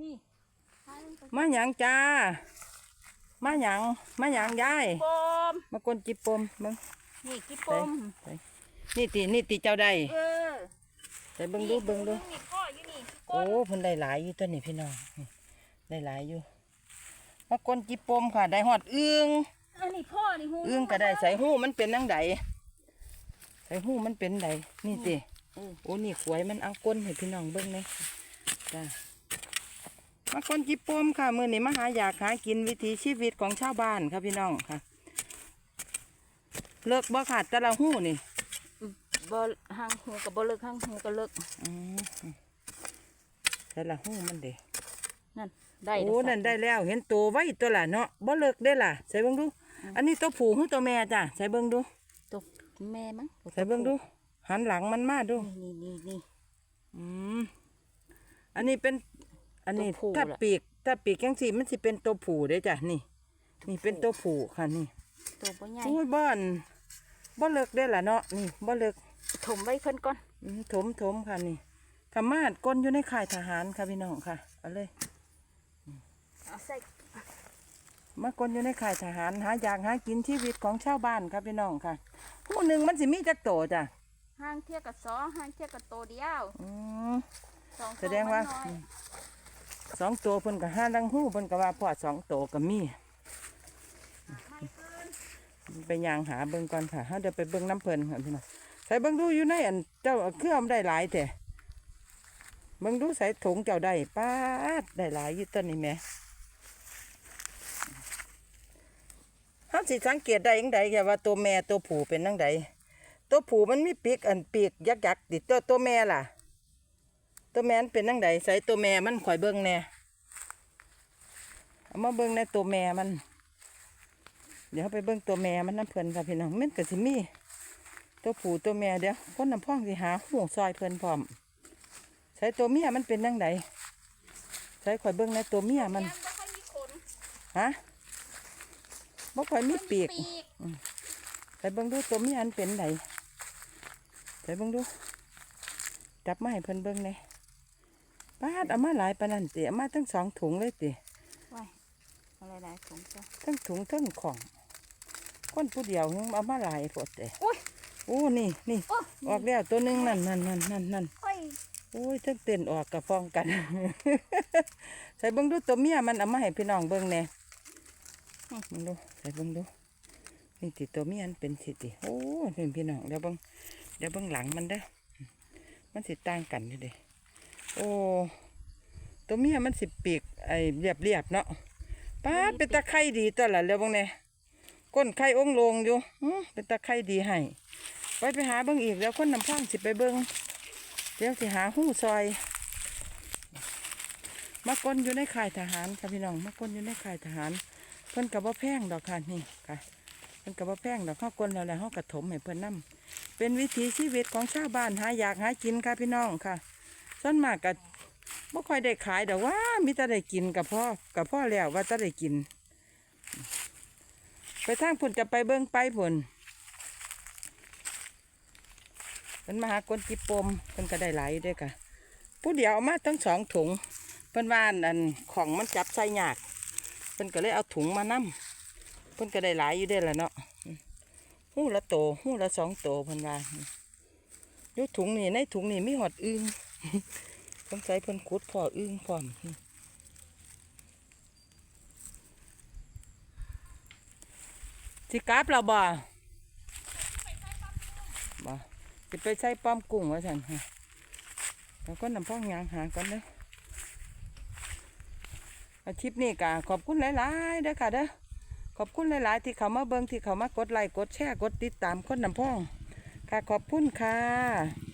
นี่หาลงไปมาหยังจ้า มาหยังมาหยังยายปมมากนจิบปมมึงนี่กี่ปมไปนี่ตินี่ติเจ้าได้เออใส่เบิ่งดูเบิ่งดูนี่พ่ออยู่นี่พี่ก้โอ้นเพิ่นได้หลายอยู่ตัวนี้พี่น้องนี่ได้หลายอยู่มากนจิบปมค่ะ ได้ฮอดอึ้งอันนี้พ่อนี่หูอึ้งก็ได้ใส่หูมันเป็นนังใดใส่หูมันเป็นใดนี่ติเออโอ้นี่ขวยมันเอาก้นให้พี่น้องเบิ่งเลยจ้า มาคนจิบปมค่ะ มื้อนี้มาหาอยากหากินวิถีชีวิตของชาวบ้านค่ะพี่น้องค่ะ เลิกบ่ขาดแต่ละหูนี่บ่หางหูกับบ่เลิกหางหูก็เลิกอืมแต่ละหูมันเด้นั่นได้โอ้นั่นได้แล้ว เห็นตัวไว้ตัวละเนาะบ่เลิกได้ล่ะใส่เบิ่งดู อันนี้ตัวผู้หรือตัวแม่จ้ะใส่เบิ่งดูตัวแม่มั้งใส่เบิ่งดู หันหลังมันมาดูนี่นี่นี่อืมอันนี้เป็น อันนี้ตัวผู้ถ้าล่ะ ปีก ถ้าปีกจังสีมันสิเป็นตัวผู้เด้จ้ะนี่ นี่เป็นตัวผู้ค่ะนี่ตัวบ่ใหญ่โอ้ยบ้านบ่เลิกได้ล่ะเนาะนี่บ่เลิกถมไว้เพิ่นก่อนอืมถมถมค่ะนี่ธรรมาดก้นอยู่ในค่ายทหารค่ะพี่น้องค่ะเอาเลย เอาใส่มากนอยู่ในค่ายทหารหาอยากหากินชีวิตของชาวบ้านครับพี่น้องค่ะ ผู้หนึ่งมันสิมีจักโตจ้ะหางเทียกับสอหางเทียกับโตเดียวอืม สองแสดงว่า ตัวมันน้อย สองตัวเพิ่นก็ห้าดังหู้เพิ่นก็ว่าพอสองโตก็มีไม่เกินไปยางหาเบิ่งก่อนค่ะเฮาเดี๋ยวไปเบิ่งน้ำเพิ่นค่ะพี่น้องใส่เบิ่งดูอยู่ในอันเจ้าเครื่องได้หลายแต่เบิ่งดูใส่ถุงเจ้าได้ป้าดได้หลายยู่ต้นนี้แม่เฮาสิสังเกตได้จังไดแค่ว่าตัวแม่ตัวผู้เป็นจังไดตัวผู้มันมีปีกอันปีกยักษ์ๆติตัวตัวแม่ล่ะ ตัวแม่มันเป็นจังไดใส่ตัวแม่มันข่อยเบิ่งแหน่เอามาเบิ่งในตัวแม่มัน เดี๋ยวไปเบิ่งตัวแม่มันน้ำเพิ่นค่ะพี่น้องมันก็สิมีตัวผู้ตัวแม่เดี๋ยวคนน้ำพ่องสิหาหูซอยเพิ่นพร้อมใช้ตัวเมียมันเป็นยังไงใช้ข่อยเบิ่งในตัวเมียมันแม่บ่ค่อยมีขนฮะบ่ค่อยมีปีกปีกใส่เบิ่งดูตัวเมียมันเป็นไงใส่เบิ่งดูจับมาให้เพิ่นเบิ่งเลย ป้าดเอามาหลายปานนั้นติเอามาทั้งสองถุงเลยติไว้อะไรหลายถุงจ้ะ ทั้งถุงทั้งของคนผู้เดียวยังเอามาหลายพดเด้อุ้ย โอ้นี่นี่โอ้ออกแล้วตัวหนึงนั่นนั่นนั่นนั่นนั่น โอ้ยโอ้ยทั้งเต้นออกกับฟองกัน ใส่เบิ้งดูตัวเมียมันเอามาให้พี่น้องเบิ้งแหน่อื้อมึงดูใส่เบิ้งดูนี่ติตัวเมียมันเป็นสิติโอ้ยเป็นพี่น้องเดี๋ยวเบิ้งเดี๋ยวเบิ้งหลังมันเด้อมันสิต่างกันอยู่เด้ โอ้ตัวเมียมันสิปีกไอ้เรียบเรียบๆเนาะป้าดเป็นตะไคร่ดีตัวละเร็วเบิ้งแหน่ก้นไข่องค์ลงอยู่อื้อเป็นตะไคร่ดีให้ไปไปหาเบิ้งอีกแล้วคนน้ำพ่องสิไปเบิ้งเดี๋ยวสิหาหู้ซอยมากนอยู่ในค่ายทหารค่ะพี่น้องมากนอยู่ในค่ายทหาร เพิ่นกับว่าแพงดอกค่ะนี่ค่ะเพิ่นกับว่าแพงดอกข้าวกลแล้วแหละข้ากระถมให้เพิ่นนํเป็นวิถีชีวิตของชาวบ้านหาอยากหากินค่ะพี่น้องค่ะ ส่วนมากกับบ่ค่อยได้ขายดอกว่ามีแต่ได้กินกับพ่อกับพ่อแล้วว่าจะได้กิน ไปทางพุ่นจะไปเบิ่งไปพุ่นเป็นมหากนจิปมเพิ่นก็ได้หลายด้วยค่ะ ผู้เดียวมาทั้งสองถุงเพิ่นว่านอันของมันจับใส่ยากเพิ่นก็เลยเอาถุงมานํเพิ่นก็ได้หลายอยู่เด้อละเนาะหูละโตหู้ละสองโตเพิ่นว่าอยู่ถุงนี่ในถุงนี่มีหอดอึง สงสัยเพิ่นขุดพ่ออึ้งพร้อมสิกลับเราบ่บ่สิไปใส่ป้อมกุ้งว่าสันค่ะแล้วก็นำพ่องยางหากันเด้ออาชีพนี้กะขอบคุณหลายๆเด้อค่ะเด้อขอบคุณหลาย ๆ ที่เขามาเบิ่งที่เขามากดไลค์กดแชร์กดติดตามคนนำพ่อง ค่ะขอบคุณค่ะ